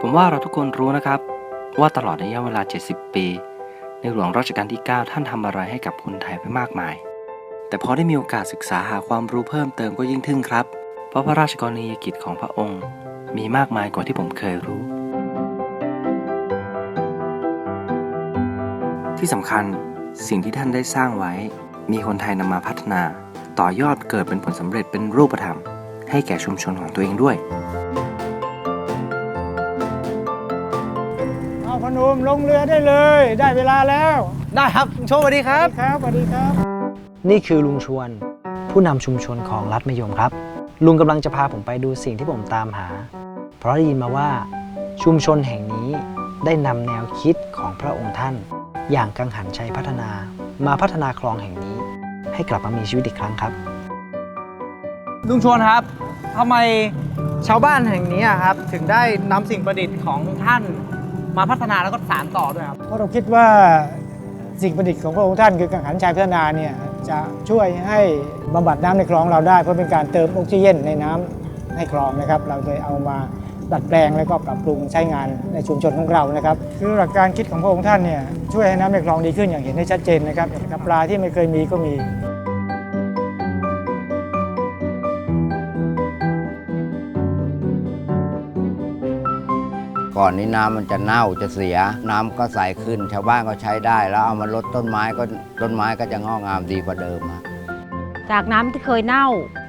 ผมว่าเราทุกคนรู้นะครับ ว่าตลอดระยะเวลา 70 ปี ในหลวงรัชกาลที่ 9 ท่านทำอะไรให้กับคนไทยไปมากมาย แต่พอได้มีโอกาสศึกษาหาความรู้เพิ่มเติมก็ยิ่งทึ่งครับ เพราะพระราชกรณียกิจของพระองค์ มีมากมายกว่าที่ผมเคยรู้ ที่สำคัญสิ่งที่ท่านได้สร้างไว้ มีคนไทยนำมาพัฒนา ต่อยอดเกิดเป็นผลสำเร็จเป็นรูปธรรม ให้แก่ชุมชนของตัวเองด้วย เอาพนมลงเรือได้เลย ได้เวลาแล้วได้ครับลุงโชคสวัสดีครับครับสวัสดีครับ นี่คือลุงชวน ผู้นำชุมชนของรัฐมยมครับ ลุงกำลังจะพาผมไปดูสิ่งที่ผมตามหา เพราะได้ยินมาว่าชุมชนแห่งนี้ได้นำแนวคิดของพระองค์ท่าน อย่างกังหันชัยพัฒนามาพัฒนาคลองแห่งนี้ ให้กลับมามีชีวิตอีกครั้งครับ ลุงชวนครับทำไมชาวบ้านแห่งนี้อะครับ ถึงได้นำสิ่งประดิษฐ์ของท่าน มาพัฒนาแล้วก็สานต่อด้วยครับ เพราะเราคิดว่าสิ่งประดิษฐ์ของพระองค์ท่านคือกังหันชายพัฒนาเนี่ยจะช่วยให้บำบัดน้ำในคลองเราได้ เพราะเป็นการเติมออกซิเจนในน้ำให้คลองนะครับ เราเลยเอามาดัดแปลงแล้วก็ปรับปรุงใช้งานในชุมชนของเรานะครับคือหลักการคิดของพระองค์ท่านเนี่ยช่วยให้น้ำในคลองดีขึ้นอย่างเห็นได้ชัดเจนนะครับกับปลาที่ไม่เคยมีก็มี ก่อนนี้น้ำมันจะเน่าจะเสีย น้ำก็ใสขึ้น ชาวบ้านก็ใช้ได้ แล้วเอามาลดต้นไม้ก็ต้นไม้ก็จะงอกงามดีกว่าเดิมฮะจากน้ำที่เคยเน่า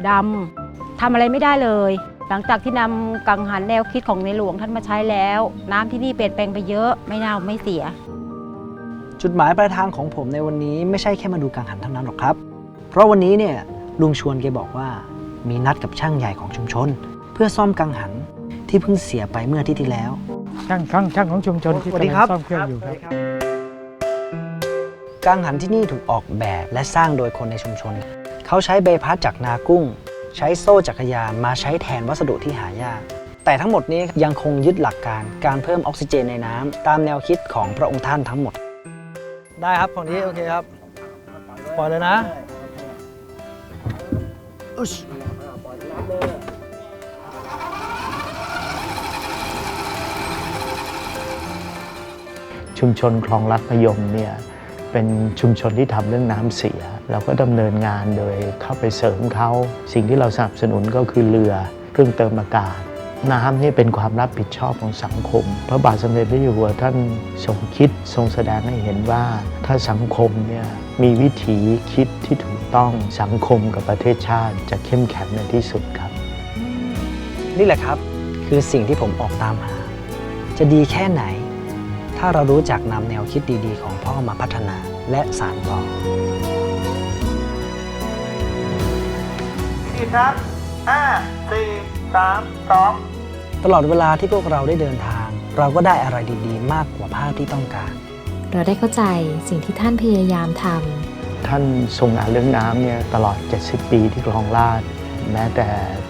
ดำทำอะไรไม่ได้เลย หลังจากที่นำกังหันแนวคิดของในหลวงท่านมาใช้แล้ว น้ำที่นี่เปลี่ยนแปลงไปเยอะไม่เน่าไม่เสีย จุดหมายปลายทางของผมในวันนี้ไม่ใช่แค่มาดูกังหันเท่านั้นหรอกครับ เพราะวันนี้เนี่ยลุงชวนแกบอกว่ามีนัดกับช่างใหญ่ของชุมชน เพื่อซ่อมกังหันที่เพิ่งเสียไปเมื่ออาทิตย์ที่แล้ว ช่างช่างช่างของชุมชนที่สวัสดีกำครัลับงซ่อมเครื่องอยู่ครับ กังหันที่นี่ถูกออกแบบและสร้างโดยคนในชุมชน เขาใช้ใบพัดจากนากุ้ง ใช้โซ่จักรยานมาใช้แทนวัสดุที่หายาก แต่ทั้งหมดนี้ยังคงยึดหลักการการเพิ่มออกซิเจนในน้ำตามแนวคิดของพระองค์ท่านทั้งหมด ได้ครับของนี้โอเคครับปล่อยเลยนะอุช ชุมชนคลองลัดมะยมเนี่ยเป็นชุมชนที่ทำเรื่องน้ำเสีย เราก็ดำเนินงานโดยเข้าไปเสริมเขา สิ่งที่เราสนับสนุนก็คือเรือเครื่องเติมอากาศ น้ำนี่เป็นความรับผิดชอบของสังคม พระบาทสมเด็จพระเจ้าอยู่หัวท่านทรงคิดทรงแสดงให้เห็นว่าถ้าสังคมเนี่ยมีวิถีคิดที่ถูกต้องสังคมกับประเทศชาติจะเข้มแข็งในที่สุดครับ นี่แหละครับคือสิ่งที่ผมออกตามหา จะดีแค่ไหน ถ้าเรารู้จักนำแนวคิดดีๆ ของพ่อมาพัฒนาและสานต่อตลอดเวลาที่พวกเราได้เดินทาง เราก็ได้อะไรดีๆ มากกว่าภาพที่ต้องการ เราได้เข้าใจสิ่งที่ท่านพยายามทำท่านทรงงานเรื่องน้ำเนี่ยตลอด 70 ปีที่คลองลาดแม้แต่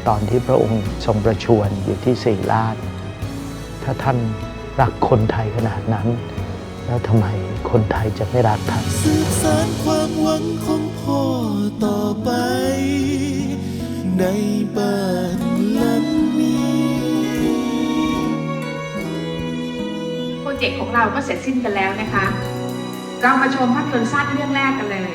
ตอนที่พระองค์ทรงประชวรอยู่ที่สีลาดถ้าท่าน รักคนไทยขนาดนั้น แล้วทำไมคนไทยจะไม่รักท่านสืบสานความหวังของพ่อต่อไป ในบ้านหลังนี้โปรเจกต์ของเราก็เสร็จสิ้นกันแล้วนะคะ เรามาชมภาพยนตร์สั้นเรื่องแรกกันเลย